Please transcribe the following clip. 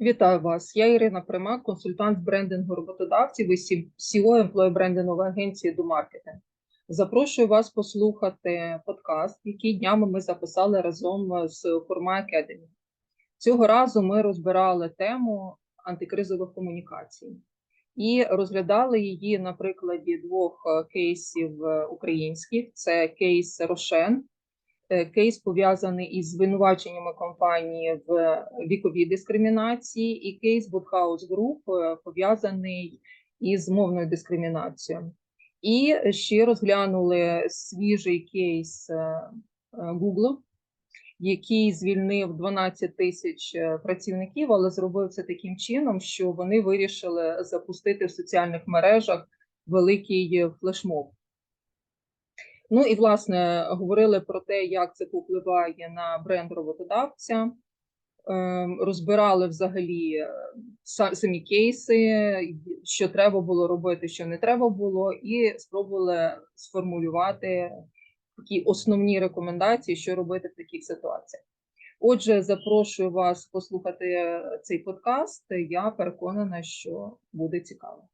Вітаю вас. Я Ірина Примак, консультант з брендингу роботодавців і CEO емплої брендингової агенції до маркетинг. Запрошую вас послухати подкаст, який днями ми записали разом з Форма Academy. Цього разу ми розбирали тему антикризових комунікацій і розглядали її на прикладі двох е, кейсів е, українських: це кейс Рошен. Е, Кейс пов'язаний із звинуваченнями компанії в віковій дискримінації, і кейс Woodhouse Group е, пов'язаний із мовною дискримінацією. І ще розглянули свіжий кейс е, Google, який звільнив 12 тисяч працівників, але зробив це таким чином, що вони вирішили запустити в соціальних мережах великий флешмоб. Ну і власне говорили про те, як це попливає на бренд роботодавця. Ем, Розбирали взагалі е, самі кейси, що треба було робити, що не треба було, і спробували сформулювати такі основні рекомендації, що робити в таких ситуаціях. Отже, запрошую вас послухати цей подкаст. Я переконана, що буде цікаво.